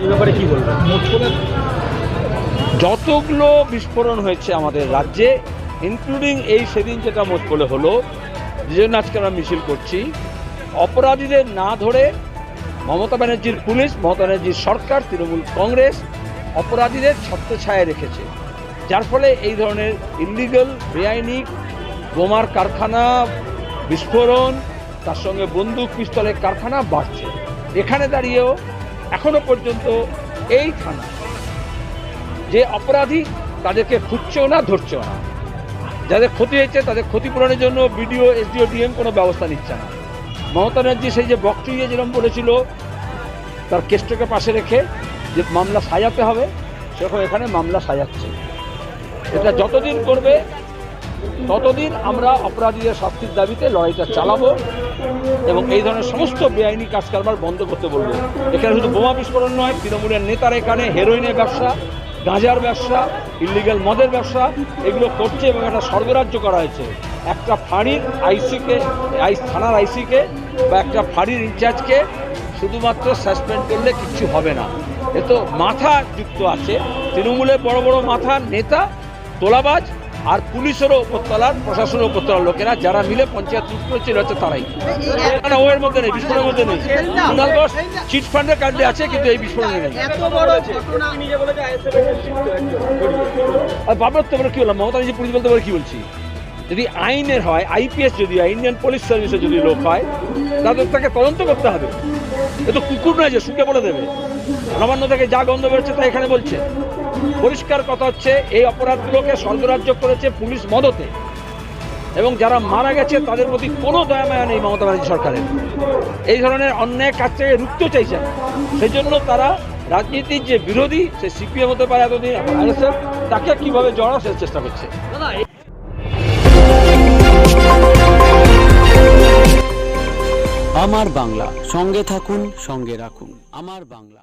এই ব্যাপারে কি যতগুলো বিস্ফোরণ হয়েছে আমাদের রাজ্যে ইনক্লুডিং এই সেদিন যেটা মোটকলে হলো যে জন্য আজকে আমরা মিছিল করছি। অপরাধীদের না ধরে মমতা ব্যানার্জির পুলিশ, মমতা ব্যানার্জির সরকার, তৃণমূল কংগ্রেস অপরাধীদের ছত্রছায়ায় রেখেছে। যার ফলে এই ধরনের ইলিগাল বেআইনি বোমার কারখানা, বিস্ফোরণ, তার সঙ্গে বন্দুক, পিস্তলের কারখানা বাড়ছে। এখানে দাঁড়িয়েও এখনও পর্যন্ত এই থানা যে অপরাধী তাদেরকে খুঁজছেও না, ধরছেও না। যাদের ক্ষতি হয়েছে তাদের ক্ষতিপূরণের জন্য বিডিও, এসডিও, ডিএম কোনো ব্যবস্থা নিচ্ছে না। মমতা ব্যানার্জি সেই যে বকচুইয়ে যেরকম বলেছিল, তার কেষ্টকে পাশে রেখে যে মামলা সাজাতে হবে, সেরকম এখানে মামলা সাজাচ্ছে। এটা যতদিন করবে ততদিন আমরা অপরাধীদের শাস্তির দাবিতে লড়াইটা চালাবো এবং এই ধরনের সমস্ত বেআইনি কাজ কারবার বন্ধ করতে বলব। এখানে শুধু বোমা বিস্ফোরণ নয়, তৃণমূলের নেতারা এখানে হেরোইনের ব্যবসা, গাঁজার ব্যবসা ইলিগাল মদের ব্যবসা, এগুলো করছে এবং একটা স্বর্গরাজ্য করা হয়েছে। একটা ফাঁড়ির আইসিকে, আই, থানার আইসিকে বা একটা ফাঁড়ির ইনচার্জকে শুধুমাত্র সাসপেন্ড করলে কিচ্ছু হবে না। এ তো মাথা যুক্ত আছে। তৃণমূলের বড় বড় মাথা নেতা, তোলাবাজ আর পুলিশেরও উপরতলার, প্রশাসনের উপরতলার লোকেরা যারা মিলে পঞ্চায়েত লুট করেছিল, হচ্ছে তারাই। ওয়ের মধ্যে নেই, বিস্ফোরণের মধ্যে নেই। কুণালগঞ্জ চিট ফান্ডের কাণ্ডে আছে, কিন্তু এই বিস্ফোরণে নেই। আর বাবর তো কি বললাম? মমতা নিজে পুলিশ বলতে পারে কি বলছি? যদি আইনের হয়, আইপিএস যদি হয়, ইন্ডিয়ান পুলিশ সার্ভিসে যদি লোক হয়, তাদের তাকে তদন্ত করতে হবে। এ তো কুকুর নয় যে শুকে বলে দেবে। নবান্ন থেকে যা গন্ধ বেরোচ্ছে তা এখানে বলছে। পরিষ্কার কথা হচ্ছে এই অপরাধগুলোকে স্বর্গরাজ্য করেছে পুলিশ মদতে। এবং যারা মারা গেছে তাদের প্রতি কোনো দয়া মায়া নেই মমতা ব্যানার্জি সরকারের। এই ধরনের অন্যায় কাজ থেকে রুখতে চাইছেন। সেই জন্য তারা রাজনীতির যে বিরোধী সে সিপিএম হতে পারে এতদিন এখন আইএসএফ তাকে কীভাবে জড়া সে চেষ্টা করছে। আমার বাংলা সঙ্গে থাকুন সঙ্গে রাখুন। আমার বাংলা।